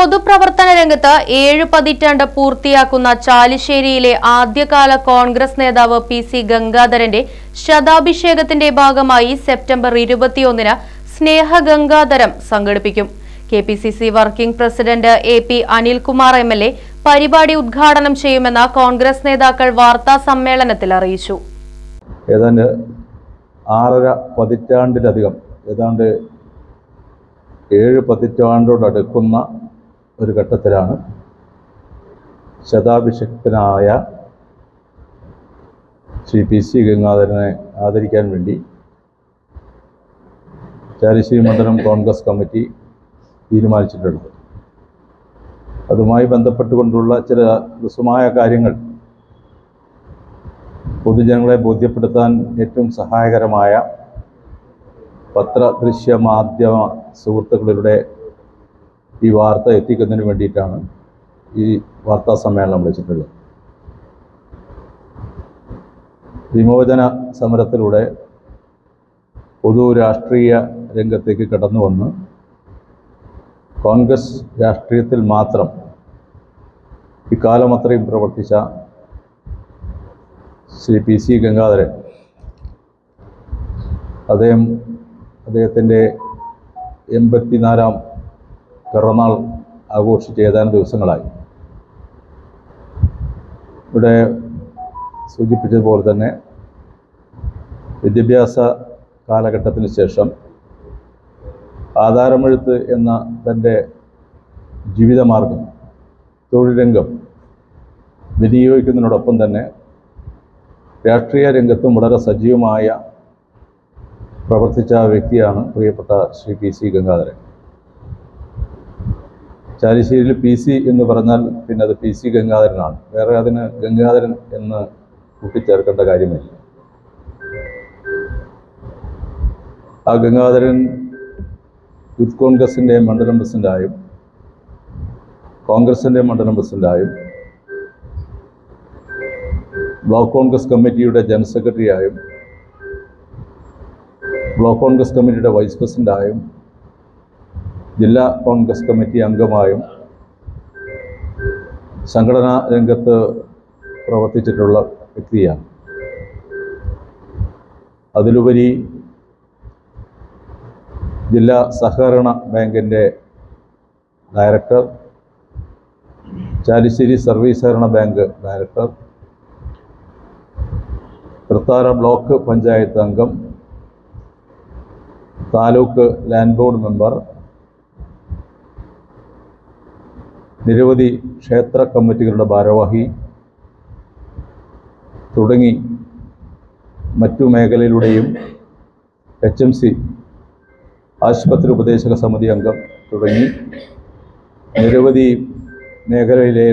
പൊതുപ്രവർത്തന രംഗത്ത് ഏഴ് പതിറ്റാണ്ട് പൂർത്തിയാക്കുന്ന ചാലിശ്ശേരിയിലെ ആദ്യകാല കോൺഗ്രസ് നേതാവ് പി സി ഗംഗാധരന്റെ ശതാഭിഷേകത്തിന്റെ ഭാഗമായി സെപ്റ്റംബർ ഇരുപത്തിയൊന്നിന് സ്നേഹ ഗംഗാധരം സംഘടിപ്പിക്കും. K P C C working president A P Anilkumar M L A പരിപാടി ഉദ്ഘാടനം ചെയ്യുമെന്ന് കോൺഗ്രസ് നേതാക്കൾ വാർത്താ സമ്മേളനത്തിൽ അറിയിച്ചു. ഏതാണ്ട് ആറര പതിറ്റാണ്ടിലധികം ഏതാണ്ട് ഏഴ് പതിറ്റാണ്ടോടടുക്കുന്ന ഒരു ഘട്ടത്തിലാണ്. ശതാഭിഷക്തനായ ശ്രീ പി സി ഗംഗാധരനെ ആദരിക്കാൻ വേണ്ടി ചാരിശ്രീ മണ്ഡലം കോൺഗ്രസ് കമ്മിറ്റി തീരുമാനിച്ചിട്ടുള്ളത്. അതുമായി ബന്ധപ്പെട്ടുകൊണ്ടുള്ള ചില രസമായ കാര്യങ്ങൾ പൊതുജനങ്ങളെ ബോധ്യപ്പെടുത്താൻ ഏറ്റവും സഹായകരമായ പത്ര ദൃശ്യ മാധ്യമ സുഹൃത്തുക്കളിലൂടെ ഈ വാർത്ത എത്തിക്കുന്നതിന് വേണ്ടിയിട്ടാണ് ഈ വാർത്താ സമ്മേളനം വിളിച്ചിട്ടുള്ളത്. വിമോചന സമരത്തിലൂടെ പൊതു രാഷ്ട്രീയ രംഗത്തേക്ക് കടന്നു വന്ന് കോൺഗ്രസ് രാഷ്ട്രീയത്തിൽ മാത്രം ഇക്കാലം അത്രയും പ്രവർത്തിച്ച ശ്രീ പി സി ഗംഗാധരൻ അദ്ദേഹം അദ്ദേഹത്തിന്റെ എൺപത്തിനാലാം പിറന്നാൾ ആഘോഷിച്ച് ഏതാനും ദിവസങ്ങളായി. ഇവിടെ സൂചിപ്പിച്ചതുപോലെ തന്നെ വിദ്യാഭ്യാസ കാലഘട്ടത്തിന് ശേഷം ആധാരമെഴുത്ത് എന്ന തന്റെ ജീവിതമാർഗം തൊഴിൽ വിനിയോഗിക്കുന്നതിനോടൊപ്പം തന്നെ രാഷ്ട്രീയ രംഗത്തും വളരെ സജീവമായ പ്രവർത്തിച്ച വ്യക്തിയാണ് പ്രിയപ്പെട്ട ശ്രീ പി സി ഗംഗാധരൻ. ചാലിശ്ശേരിയിൽ പി സി എന്ന് പറഞ്ഞാൽ പിന്നെ അത് പി സി ഗംഗാധരനാണ്. വേറെ അതിന് ഗംഗാധരൻ എന്ന് കൂട്ടിച്ചേർക്കേണ്ട കാര്യമില്ല. ആ ഗംഗാധരൻ യൂത്ത് കോൺഗ്രസിന്റെ മണ്ഡലം പ്രസിഡന്റായും കോൺഗ്രസിന്റെ മണ്ഡലം പ്രസിഡന്റായും ബ്ലോക്ക് കോൺഗ്രസ് കമ്മിറ്റിയുടെ ജനറൽ സെക്രട്ടറിയായും ബ്ലോക്ക് കോൺഗ്രസ് കമ്മിറ്റിയുടെ വൈസ് പ്രസിഡന്റായും ജില്ലാ കോൺഗ്രസ് കമ്മിറ്റി അംഗമായും സംഘടനാ രംഗത്ത് പ്രവർത്തിച്ചിട്ടുള്ള വ്യക്തിയാണ്. അതിലുപരി ജില്ലാ സഹകരണ ബാങ്കിന്റെ ഡയറക്ടർ ചാലിശ്ശേരി സർവീസ് സഹകരണ bank director Thrithala block panchayat അംഗം താലൂക്ക് ലാൻഡ് ബോർഡ് മെമ്പർ നിരവധി ക്ഷേത്ര കമ്മിറ്റികളുടെ ഭാരവാഹി തുടങ്ങി മറ്റു മേഖലയിലൂടെയും എച്ച് എം സി ആശുപത്രി ഉപദേശക സമിതി അംഗം തുടങ്ങി. നിരവധി മേഖലയിലെ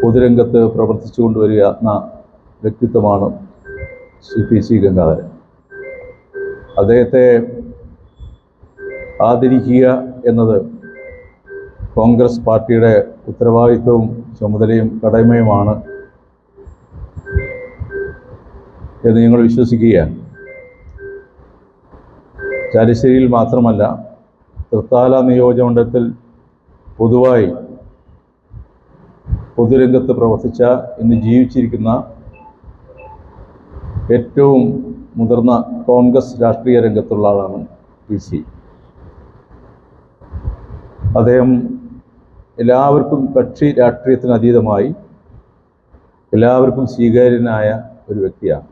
പൊതുരംഗത്ത് പ്രവർത്തിച്ചു കൊണ്ടുവരിക വ്യക്തിത്വമാണ് ശ്രീ പി സി ഗംഗാധരൻ. അദ്ദേഹത്തെ ആദരിക്കുക എന്നത് കോൺഗ്രസ് പാർട്ടിയുടെ ഉത്തരവാദിത്വവും ചുമതലയും കടമയുമാണ് എന്ന് ഞങ്ങൾ വിശ്വസിക്കുകയാണ്. ചാലിശ്ശേരിയിൽ മാത്രമല്ല തൃത്താല നിയോജകമണ്ഡലത്തിൽ പൊതുവായി പൊതുരംഗത്ത് പ്രവർത്തിച്ച ഇന്ന് ജീവിച്ചിരിക്കുന്ന ഏറ്റവും മുതിർന്ന കോൺഗ്രസ് രാഷ്ട്രീയ രംഗത്തുള്ള ആളാണ് പി സി. അദ്ദേഹം എല്ലാവർക്കും കക്ഷി രാഷ്ട്രീയത്തിന് അതീതമായി എല്ലാവർക്കും സ്വീകാര്യനായ ഒരു വ്യക്തിയാണ്.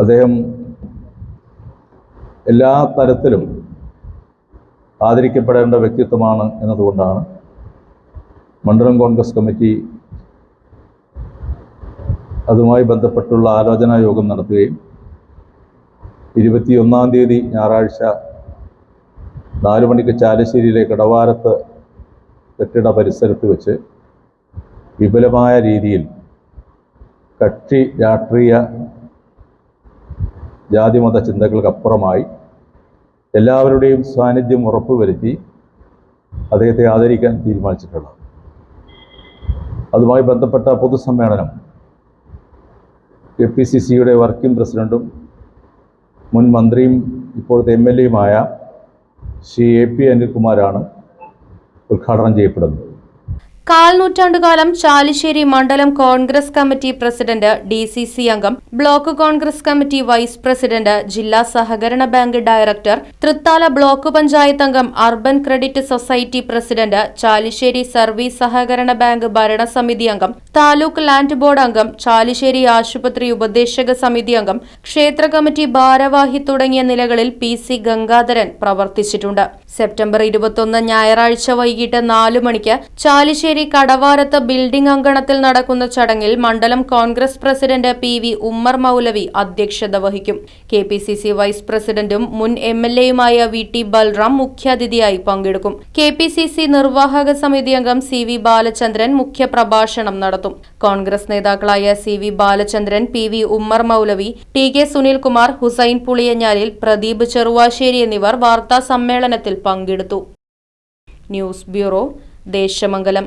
അദ്ദേഹം എല്ലാ തരത്തിലും ആദരിക്കപ്പെടേണ്ട വ്യക്തിത്വമാണ് എന്നതുകൊണ്ടാണ് മണ്ഡലം കോൺഗ്രസ് കമ്മിറ്റി അതുമായി ബന്ധപ്പെട്ടുള്ള ആലോചനാ യോഗം നടത്തുകയും ഇരുപത്തിയൊന്നാം തീയതി ഞായറാഴ്ച നാല് മണിക്ക് ചാലശ്ശേരിയിലെ കടവാരത്ത് കെട്ടിട പരിസരത്ത് വെച്ച് വിപുലമായ രീതിയിൽ കക്ഷി രാഷ്ട്രീയ ജാതിമത ചിന്തകൾക്കപ്പുറമായി എല്ലാവരുടെയും സാന്നിധ്യം ഉറപ്പുവരുത്തി അദ്ദേഹത്തെ ആദരിക്കാൻ തീരുമാനിച്ചിട്ടുള്ളത്. അതുമായി ബന്ധപ്പെട്ട പൊതുസമ്മേളനം കെ പി സി സിയുടെ വർക്കിംഗ് പ്രസിഡന്റും മുൻ മന്ത്രിയും ഇപ്പോഴത്തെ എം എൽ എയുമായ ശ്രീ എ പി അനിൽകുമാരാണ് ഉദ്ഘാടനം ചെയ്യപ്പെടുന്നത്. കാൽ നൂറ്റാണ്ടുകാലം ചാലിശ്ശേരി മണ്ഡലം Congress committee president D C C അംഗം block Congress committee vice president ജില്ലാ സഹകരണ bank director Thrithala block panchayat അംഗം urban credit society president Chalissery service സഹകരണ ബാങ്ക് ഭരണസമിതി അംഗം താലൂക്ക് ലാൻഡ് ബോർഡ് അംഗം ചാലിശ്ശേരി ആശുപത്രി ഉപദേശക സമിതി അംഗം ക്ഷേത്ര കമ്മിറ്റി ഭാരവാഹി തുടങ്ങിയ നിലകളിൽ പി സി ഗംഗാധരൻ പ്രവർത്തിച്ചിട്ടുണ്ട്. സെപ്റ്റംബർ ഇരുപത്തൊന്ന് ഞായറാഴ്ച വൈകിട്ട് നാലു മണിക്ക് ചാലിശ്ശേരി കടവാരത്ത് ബിൽഡിംഗ് അങ്കണത്തിൽ നടക്കുന്ന ചടങ്ങിൽ മണ്ഡലം Congress president P V Ummer Moulavi അധ്യക്ഷത വഹിക്കും. K P C C vice പ്രസിഡന്റും മുൻ എം എൽ എയുമായ വി ടി ബൽറാം മുഖ്യാതിഥിയായി പങ്കെടുക്കും. കെ പി സി സി നിർവാഹക സമിതി അംഗം സി വി ബാലചന്ദ്രൻ മുഖ്യപ്രഭാഷണം നടത്തും. കോൺഗ്രസ് നേതാക്കളായ C V Balachandran P V Ummer Moulavi T K Sunilkumar Hussain Puliyanjalil Pradeep Cheruvassery എന്നിവർ വാർത്താ സമ്മേളനത്തിൽ പങ്കെടുത്തു. News bureau Desamangalam.